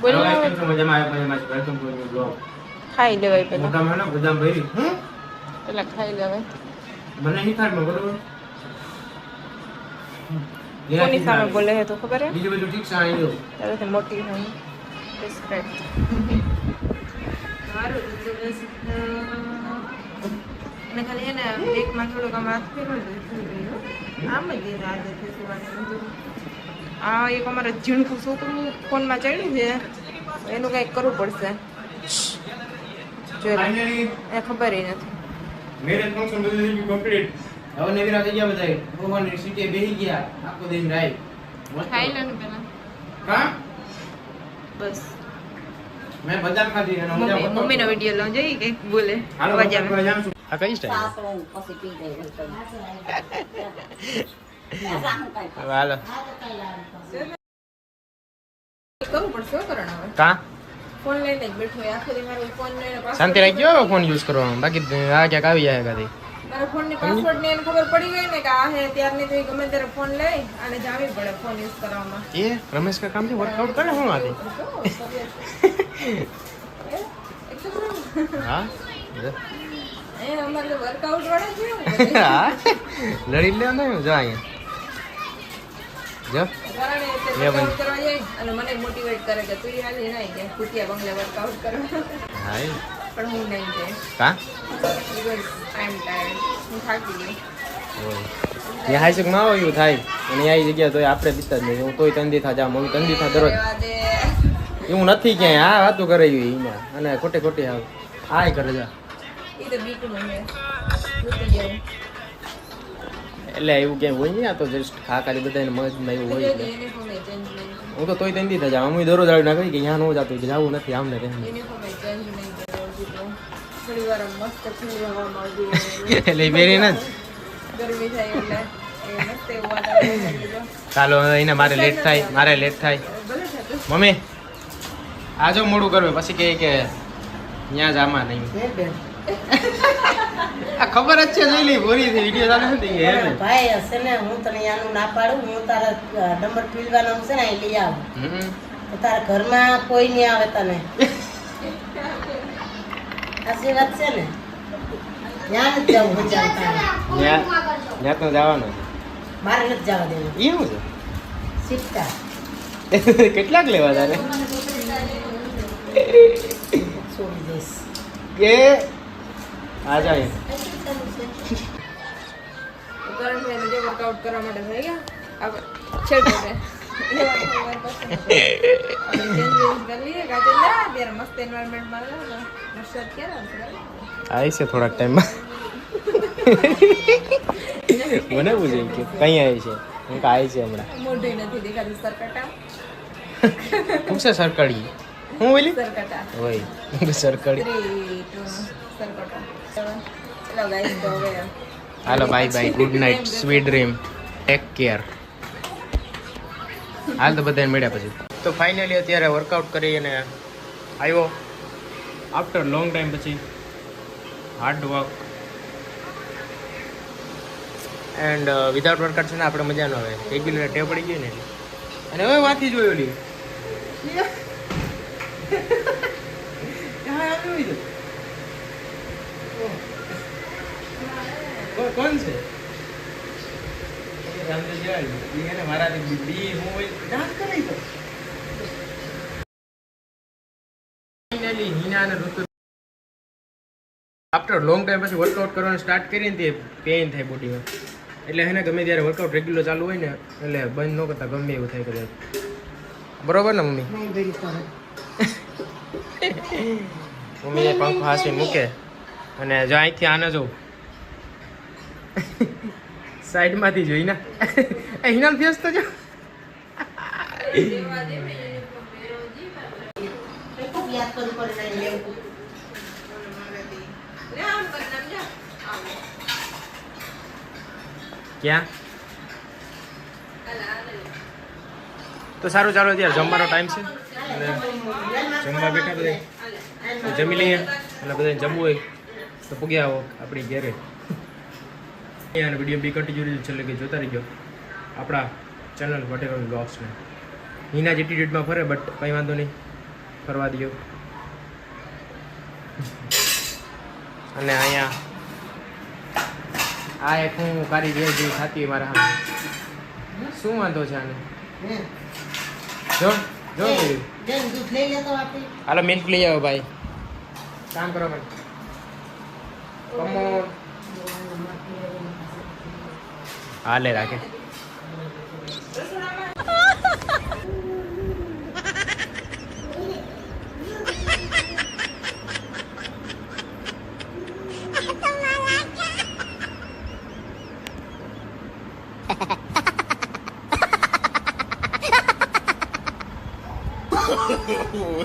બોલો કેમ છો? મજામાં આવ્યા મજામાં છો? Welcome to a new ખાઈ લેવાય પેલા મોટામાં ના બદામ ભરી હમ? પેલા ખાઈ લેવાય મને નહીં થાય બરોબર કોની સામે બોલે તો ખબર હે બીજું બધું ઠીક છે અહીં જો. તારાથી મોટી હું સારું અને ખાલી એને બ્રેકમાં થોડુંક આમ હાથ. આમ જ સુવાની બધું. આ એક અમારે ઝીણકું છોકરું ફોનમાં ચડ્યું છે. એનું કંઈક કરવું પડશે. જોઈ એ ખબર નથી. marriage function બધું થઈ ગયું હવે નવીરા થઈ ગયા બધાય. ભગવાનની સીટે બેસી ગયા. આખો દિવસ રાઈ. ખાઈ લો પેલા કા? બસ. મેં બદામ ખાધી અને મમ્મી મમ્મીનો વીડિયો લઉં જોઈએ કંઈક બોલે. અવાજ આવે. આ કઈ સ્ટાઈલ પછી પી ગઈ હાલો. કરવું પડશે હવે ફોન ફોન શાંતિ ફોન યુઝ કરવાનો બાકી આ ક્યાંક આવી જાય કદી મારા ફોનની પાસવર્ડ ને એને ખબર પડી ગઈ ને કે આ હે ત્યારની તો ગમે ત્યારે ફોન લઈ અને જાવી પડે ફોન યુઝ કરવામાં એ રમેશ કા કામ છે વર્કઆઉટ કરે હું આથી? હા? એ અમારે વર્કઆઉટ વાળા છે હા? લડી લે ને જો અહીંયા. જો. અને મને મોટિવેટ કરે કે તું આજે નહીં કે કુટિયા બંગલે વર્કઆઉટ કરવા હા એ. પણ હું નહીં જાય કા? બીકોઝ આઈ એમ ટાયર્ડ હું થાકી ગઈ. ત્યાં હાઈ શકમાં આવ્યું થાય? અને આ જગ્યા તો આપણે પીતા જ નહીં. હું તોય તંદી થા જા મમ્મી તંદી થા દરરોજ. એવું નથી ક્યાંય. આ વાતું કરે એવી અને ખોટી ખોટી આવ આય કરે જા. તો બીકું મને એટલે એવું ક્યાંય હોય નહીં આ તો જસ્ટ ખા ખાલી બધાને મગજમાં એવું હોય હું તો તોય તંદી થા જા હું દરરોજ આવી ના કહી કે અહીંયા ન જતું કે જવું નથી આમને તેમ એટલે બેરી ના. ચાલો એને મારે લેટ થાય મારે લેટ થાય. મમ્મી આ જો મોડું કરવે પછી કહે કે ત્યાં જ આમાં નહીં આ ખબર જ છે જોઈ લી બોરી થી વીડિયો ચાલે નથી હે ભાઈ હશે ને હું તને આનું ના પાડું હું તારા નંબર પીલવાનો છે ને અહીં લઈ આવું. તો તારા ઘરમાં કોઈ નહીં આવે તને. સાચી વાત છે ને? ત્યાં નથી જવું મજા તારે. ત્યાં તો જવાનું. મારે નથી જવા દેવું. એવું શું સિક્કા. છે કેટલાક લેવા તારે? છોડી દઈશ. કે આ જાય. જે workout કરવા માટે થઈ ગયા. આપણે વેન્જ કરી? આવી છે? થોડાક ટાઈમમાં મને પૂછ્યું કે? કઈ આવી છે? હું આવી છે હમણાં. મોઢું નથી દેખાતું સરકટા. હું છે સરકડી? હું બોલી? સરકટા. હોય સરકડી. સરકટા. હાલો bye bye good night sweet dream take care હાલ તો બધાને મળ્યા પછી. તો ફાઇનલી અત્યારે વર્કઆઉટ કરી અને આવ્યો. આફ્ટર લોંગ ટાઈમ પછી hard work and without workout છે ને આપણે મજા ન આવે રેગ્યુલર ટેવ પડી ગઈ ને અને હવે વાંચી જોયો લી ક્યાં આવ્યું એ તો? ઓહ. કો- કોણ છે રામદેવ જવાય. ઈ એને મારાથી બી- બી હું ડાન્સ કરી તો. ફાઇનલી હિનાને ઋતુ આફ્ટર લોંગ ટાઈમ પછી વર્કઆઉટ કરવાનું સ્ટાર્ટ કરીને તે પેઇન થાય બોડીમાં એટલે એને ગમે ત્યારે વર્કઆઉટ રેગ્યુલર ચાલુ હોય ને એટલે બંધ ન કરતા ગમે એવું થાય કદાચ. બરોબર ને મમ્મી? મમ્મી પંખ હાસી મૂકે. અને જો અહીંથી આને જો. સાઈડમાંથી જોઈ ને હિનામ ફેસ તો જો. ક્યાં. તો સારું, ચાલો, અત્યારે જમવાનો ટાઈમ છે. જમવા બેઠા બધા. જમી લઈએ. અને બધાને જમવું હોય તો પૂગ્યા આવો આપણી ઘેરે. અને વીડિયો બી કટી જોડી છેલ્લે કે જોતા રહીજો. આપણા ચેનલ વટેકર બ્લોગ્સને હિના જ એટીટ્યુડમાં ફરે બટ કંઈ વાંધો નહીં. ફરવા દો અને અહીંયા આ એક હું કારી જે જેવી થતી મારા હા શું વાંધો છે આને? જો જો હાલો મિલ્ક લઈ આવો ભાઈ. કામ કરો ભાઈ. કમોન હાલે રાખે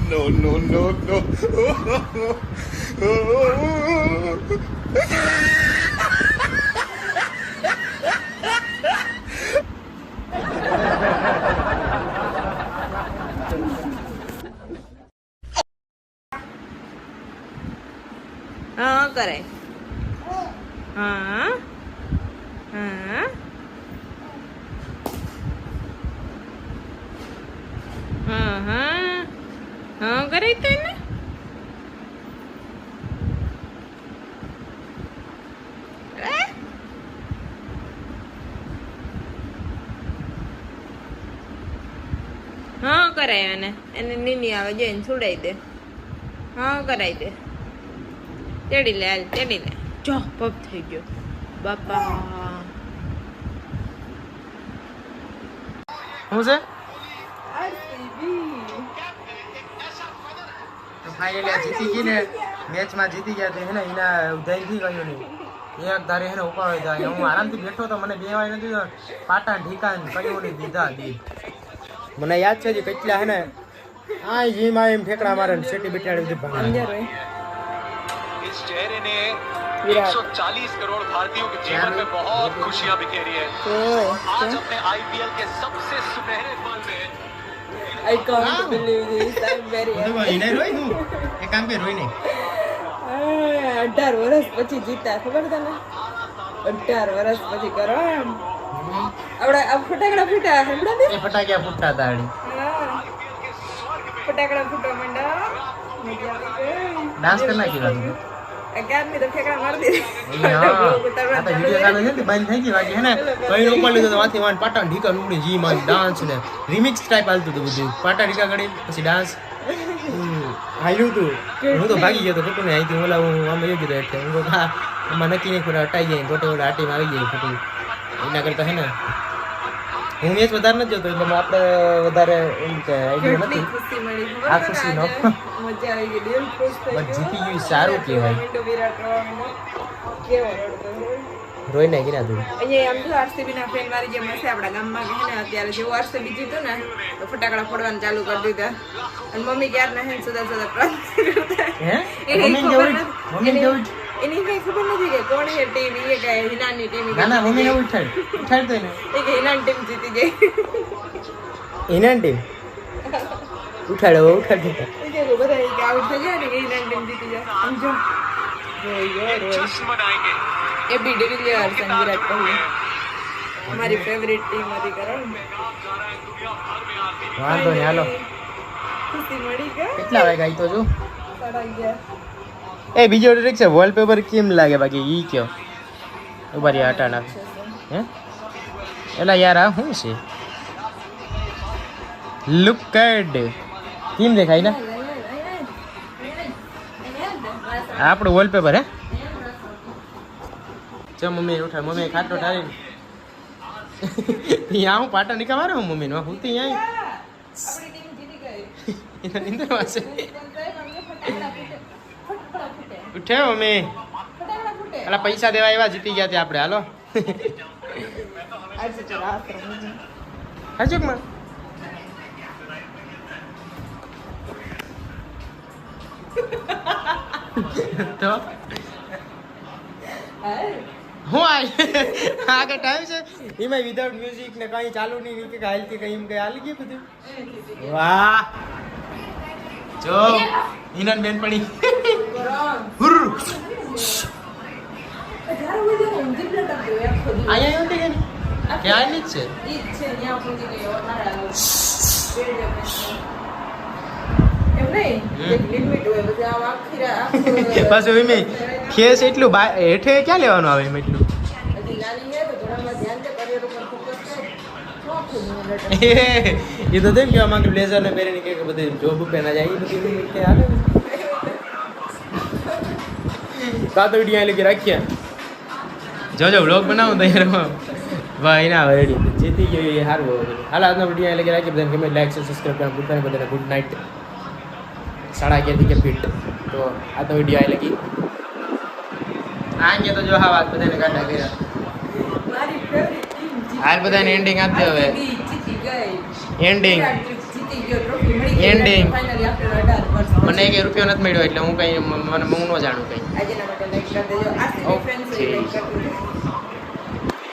no, no, no, no. હા કરે હા હા હા હા હા કરે તો ને એ? હા કરાય એને એને નીની આવે જોઈને છોડાઈ દે. હા કરાઈ દે. તેડી લે હાલ તેડી લે. જો પગ થઈ ગયો. બાપા. શું છે? તો ફાઇનલી આ જીતી ગઈ ને મેચમાં જીતી ગયા તે હે ને એના ઉદયથી ગયું નહીં. એક ધારે હે ને ઉપાડે જાય. હું આરામથી બેઠો તો મને બે વાર નથી. પાટા ઢીકા ને કયું નહીં દીધા દી મને યાદ છે જે કેટલા હે ને આ જીમાં એમ ઠેકડા મારે ને સેટી બેટાડી દીધી ભાંગા. इस चेहरे ने 140 करोड़ भारतीयों के जीवन में बहुत खुशियां बिखेरी है आज अपने आईपीएल के सबसे सुनहरे पल में I can't believe this. I'm very બધું ભાઈ, એને રોઈ હું એક કામ કે રોઈ નહીં અઢાર વર્ષ પછી જીતા ખબર તને અઢાર વર્ષ પછી કરો એમ આપડે આ ફટાકડા ફૂટા હમણાં દે ફટાકડા ફૂટા તાળી ફટાકડા ફૂટવા માંડા. ડાન્સ કરી નાખી બાજુ. ક્યારની તો ઠેકડા મારી એ હા. તો વીડિયો ચાલુ છે ને બંધ થઈ ગઈ બાકી હે ને? કઈ ઉપર લીધો તો વાથી વાન પાટા ઢીકા નુડી જી માં ડાન્સ ને. રિમિક્સ ટાઈપ હાલતું હતું બધું. પાટા ઢીકા કરી પછી ડાન્સ હાલ્યું હતું હું તો ભાગી ગયો તો ખોટું ને અહીંથી ઓલા હું આમ એટલે. હું હા આમાં નક્કી નહીં ખોટા હટાઈ જાય ખોટે ઓલા આટીમાં આવી જાય ખોટું. એના કરતા હે ને? હું મેચ વધારે નથી જોતો એટલે આપણે વધારે એમ કે આઈડિયા નથી. ખુશી મળી આ ખુશી નો મજા આવી ગઈ દિલ ખુશ થઈ ગયું. જીતી ગયું સારું કહેવાય. વિરાટ. કેવો રોઈ નાખી ના તું અહીંયા આમ જો આરસીબી ના ફેન મારી જેમ હશે આપણા ગામમાં કે ને અત્યારે જેવું આરસીબી જીતું ને તો ફટાકડા ફોડવાનું ચાલુ કરી દીધા. અને મમ્મી ક્યારના હે ને સુધા સુધા પ્રાર્થના કરતા હે? એને મમ્મી ખબર મમ્મી કેવું એની કઈ ખબર નથી કે કોણ હે ટીમ એ કે હિનાની ટીમ ના ના મમ્મી ને ઉઠાડ ઉઠાડ દે એ કે હિનાની ટીમ જીતી ગઈ. હિનાની ટીમ ઉઠાડો ઉઠાડો બધા એ આઉટ થઈ ગયા ને કે ટીમ જીતી જાય સમજો એ બી ડિવિલિયર્સ અને વિરાટ ટીમ હતી કરણ વાંધો નહીં હાલો. મળી ગઈ. કેટલા વાગ્યા તો જો. સાડા અગિયાર. એ બીજો ટ્રીક છે વોલપેપર કેમ લાગે બાકી? ઈ કયો. ઉભારી રહ્યા હટા નાખ હે? એલા યાર આ શું છે? લુક કેડ કેમ દેખાય ને આપણું વોલપેપર હે? ચા મમ્મી ઉઠાડ મમ્મી ખાટો ઠારી ત્યાં હું પાટા નીકળવા મારે હું મમ્મી હું તો અહીંયા આપણી ટીમ જીતી ગઈ. એના ફટાકડા ફૂટે ઉઠે અમે. અલા પૈસા દેવા એવા જીતી ગયા આપણે. હાલો. હાજુકમાં હું આગળ ટાઈમ છે? એમાં વિધાઉટ મ્યુઝિક ને કઈ ચાલુ નહીં, કે હાલતી કઈ એમ કઈ હાલી ગયું બધું? વાહ! જો બેન બેનપણી. હુર. નથી કે ક્યાં જ છે? ઈ છે પહોંચી ગયો એમ ખેસ એટલું બા હેઠે ક્યાં લેવાનું આવે એમ એટલું? એ તો તેમ કહેવા માંગે બ્લેઝર ને પહેરીને કે બધી જોબ ઉપર ના જાય એ બધી રીતે હાલે. સાતો વીડિયો અહીં લગી રાખ્યા જો જો વ્લોગ બનાવું તૈયાર ભાઈ ના રેડી જીતી ગયો એ હારું હાલ આજનો વીડિયો અહીં લગી રાખી બધાને ગમે લાઈક સબસ્ક્રાઈબ કરવા ભૂલતા બધાને ગુડ નાઇટ સાડા અગિયારથી કે ફીટ તો આ તો વીડિયો અહીં લગી આ તો જો હા વાત બધાને કાઢા કર્યા. હાલ બધાને એન્ડિંગ આપી દે હવે. અઢાર વર્ષ મને એક રૂપિયો નથી મળ્યો એટલે હું કઈ મને હું ન જાણું કઈ. આજના